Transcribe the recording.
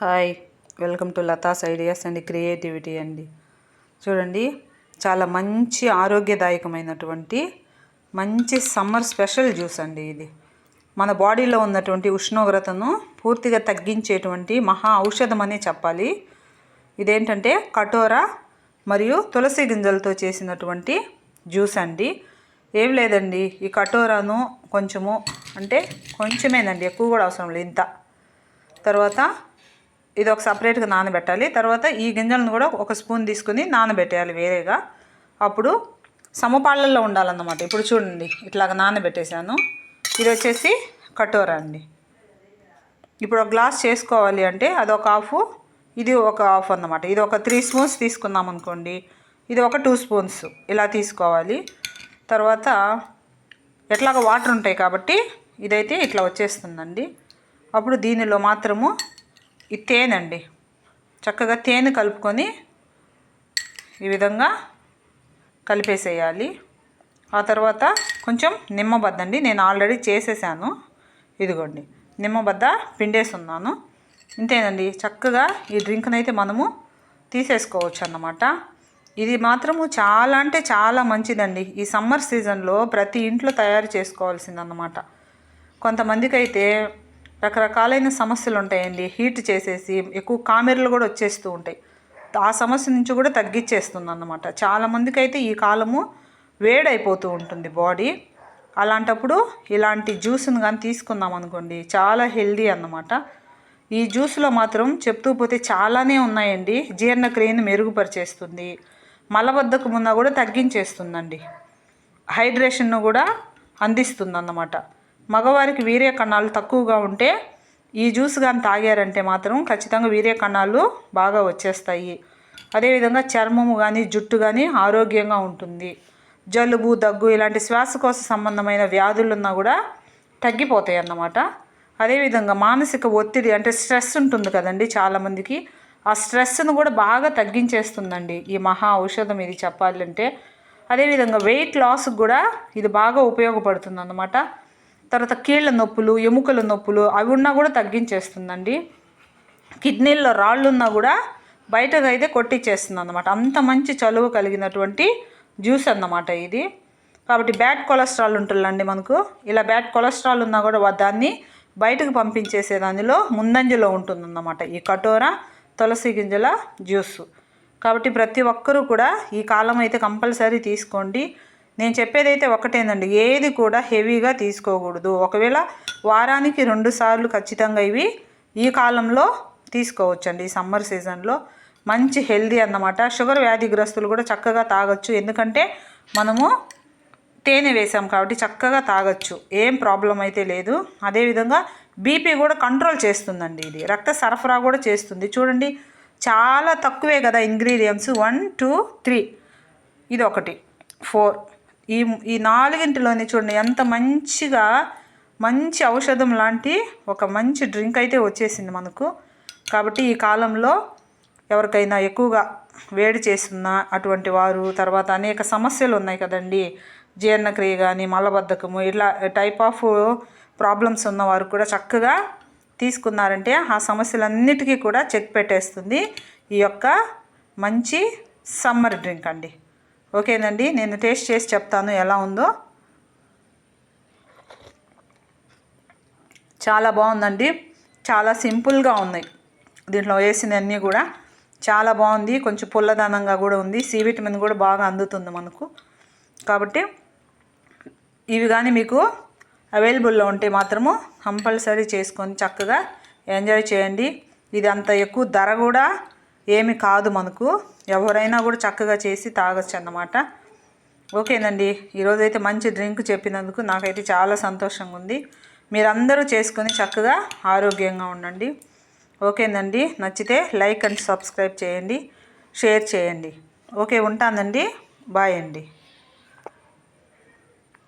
Hi welcome to Latha's ideas and creativity అండి. చూడండి చాలా మంచి ఆరోగ్యదాయకమైనటువంటి మంచి సమ్మర్ స్పెషల్ జ్యూస్ అండి ఇది. మన బాడీలో ఉన్నటువంటి ఉష్ణోగ్రతను పూర్తిగా తగ్గించేటువంటి మహా ఔషధం అనే చెప్పాలి. ఇదేంటంటే కటోరా మరియు తులసి గింజలతో చేసినటువంటి జ్యూస్ అండి. ఏం లేదండి ఈ కటోరాను కొంచెము అంటే కొంచెమేనండి ఎక్కువ కూడా అవసరం లేదు ఇంత. తర్వాత ఇది ఒక సపరేట్గా నానబెట్టాలి. తర్వాత ఈ గింజలను కూడా ఒక స్పూన్ తీసుకుని నానబెట్టేయాలి వేరేగా. అప్పుడు సమపాళ్ళల్లో ఉండాలన్నమాట. ఇప్పుడు చూడండి ఇట్లాగ నానబెట్టేశాను. ఇది వచ్చేసి కటోరా అండి. ఇప్పుడు ఒక గ్లాస్ చేసుకోవాలి అంటే అది ఒక హాఫ్ ఇది ఒక హాఫ్ అన్నమాట. ఇది ఒక త్రీ స్పూన్స్ తీసుకున్నాం అనుకోండి ఇది ఒక టూ స్పూన్స్ ఇలా తీసుకోవాలి. తర్వాత ఎట్లాగ వాటర్ ఉంటాయి కాబట్టి ఇదైతే ఇట్లా వచ్చేస్తుందండి. అప్పుడు దీనిలో మాత్రము ఈ తేనె అండి చక్కగా తేనె కలుపుకొని ఈ విధంగా కలిపేసేయాలి. ఆ తర్వాత కొంచెం నిమ్మబద్ద అండి నేను ఆల్రెడీ చేసేసాను. ఇదిగోండి. నిమ్మబద్ద పిండేసున్నాను. ఇంతేనండి. చక్కగా ఈ డ్రింక్ని అయితే మనము తీసేసుకోవచ్చు అన్నమాట ఇది మాత్రము చాలా అంటే చాలా మంచిదండి. ఈ సమ్మర్ సీజన్లో ప్రతి ఇంట్లో తయారు చేసుకోవాల్సిందన్నమాట. కొంతమందికి అయితే రకరకాలైన సమస్యలు ఉంటాయండి. హీట్ చేసేసి ఎక్కువ కామెరలు కూడా వచ్చేస్తూ ఉంటాయి. ఆ సమస్య నుంచి కూడా తగ్గించేస్తుంది అన్నమాట చాలామందికి అయితే ఈ కాలము వేడైపోతూ ఉంటుంది బాడీ. అలాంటప్పుడు ఇలాంటి జ్యూస్ని కానీ తీసుకుందాం అనుకోండి చాలా హెల్దీ అన్నమాట. ఈ జ్యూస్లో మాత్రం చెప్తూ పోతే చాలానే ఉన్నాయండి. జీర్ణక్రియను మెరుగుపరిచేస్తుంది. మలబద్ధకం ఉన్నా కూడా తగ్గించేస్తుందండి. హైడ్రేషన్ను కూడా అందిస్తుంది అన్నమాట మగవారికి వీర్య కణాలు తక్కువగా ఉంటే ఈ జ్యూస్ కానీ తాగారంటే మాత్రం ఖచ్చితంగా వీర్య కణాలు బాగా వచ్చేస్తాయి. అదేవిధంగా చర్మము కానీ జుట్టు కానీ ఆరోగ్యంగా ఉంటుంది. జలుబు దగ్గు ఇలాంటి శ్వాసకోశ సంబంధమైన వ్యాధులున్నా కూడా తగ్గిపోతాయి అన్నమాట. అదేవిధంగా మానసిక ఒత్తిడి అంటే స్ట్రెస్ ఉంటుంది కదండి చాలామందికి. ఆ స్ట్రెస్ను కూడా బాగా తగ్గించేస్తుందండి ఈ మహా ఔషధం ఇది చెప్పాలంటే. అదేవిధంగా వెయిట్ లాస్కి కూడా ఇది బాగా ఉపయోగపడుతుంది అన్నమాట తర్వాత కీళ్ళ నొప్పులు ఎముకల నొప్పులు అవి ఉన్నా కూడా తగ్గించేస్తుందండి. కిడ్నీల్లో రాళ్ళు ఉన్నా కూడా బయటకు అయితే కొట్టించేస్తుంది అనమాట అంత మంచి చలువ కలిగినటువంటి జ్యూస్ అన్నమాట ఇది. కాబట్టి బ్యాడ్ కొలెస్ట్రాల్ ఉంటుందండి మనకు. ఇలా బ్యాడ్ కొలెస్ట్రాల్ ఉన్నా కూడా దాన్ని బయటకు పంపించేసే దానిలో ముందంజలో ఉంటుందన్నమాట. ఈ కటోరా తులసి గింజల జ్యూస్. కాబట్టి ప్రతి ఒక్కరూ కూడా ఈ కాలం అయితే కంపల్సరీ తీసుకోండి. నేను చెప్పేదైతే ఒకటేనండి. ఏది కూడా హెవీగా తీసుకోకూడదు. ఒకవేళ వారానికి రెండు సార్లు ఖచ్చితంగా ఇవి ఈ కాలంలో తీసుకోవచ్చండి. ఈ సమ్మర్ సీజన్లో మంచి హెల్దీ అన్నమాట. షుగర్ వ్యాధిగ్రస్తులు కూడా చక్కగా తాగొచ్చు. ఎందుకంటే మనము తేనె వేసాం కాబట్టి చక్కగా తాగొచ్చు. ఏం ప్రాబ్లం అయితే లేదు. అదేవిధంగా బీపీ కూడా కంట్రోల్ చేస్తుందండి ఇది. రక్త సరఫరా కూడా చేస్తుంది. చూడండి చాలా తక్కువే కదా ఇంగ్రీడియంట్స్. One two three. ఇది ఒకటి ఫోర్. ఈ ఈ నాలుగింటిలోనే చూడండి ఎంత మంచిగా మంచి ఔషధం లాంటి ఒక మంచి డ్రింక్ అయితే వచ్చేసింది మనకు. కాబట్టి ఈ కాలంలో ఎవరికైనా ఎక్కువగా వేడి చేస్తున్న అటువంటి వారు తర్వాత అనేక సమస్యలు ఉన్నాయి కదండి. జీర్ణక్రియ కానీ మలబద్ధకము ఇట్లా టైప్ ఆఫ్ ప్రాబ్లమ్స్ ఉన్నవారు కూడా చక్కగా తీసుకున్నారంటే ఆ సమస్యలన్నిటికీ కూడా చెక్ పెట్టేస్తుంది ఈ యొక్క మంచి సమ్మర్ డ్రింక్ అండి. ఓకేనండి నేను టేస్ట్ చేసి చెప్తాను ఎలా ఉందో. చాలా బాగుందండి చాలా సింపుల్గా ఉన్నాయి దీంట్లో వేసినవన్నీ కూడా చాలా బాగుంది కొంచెం పుల్లదనంగా కూడా ఉంది సి విటమిన్ కూడా బాగా అందుతుంది మనకు. కాబట్టి ఇవి కానీ మీకు అవైలబుల్లో ఉంటే మాత్రము కంపల్సరీ చేసుకొని చక్కగా ఎంజాయ్ చేయండి. ఇది అంత ఎక్కువ ధర కూడా ఏమి కాదు మనకు. ఎవరైనా కూడా చక్కగా చేసి తాగొచ్చు అన్నమాట ఓకేనండి. ఈరోజైతే మంచి డ్రింక్ చెప్పినందుకు నాకైతే చాలా సంతోషంగా ఉంది మీరందరూ చేసుకొని చక్కగా ఆరోగ్యంగా ఉండండి. ఓకేనండి. నచ్చితే లైక్ అండ్ సబ్స్క్రైబ్ చేయండి. షేర్ చేయండి. ఓకే ఉంటానండి. బాయ్ అండి.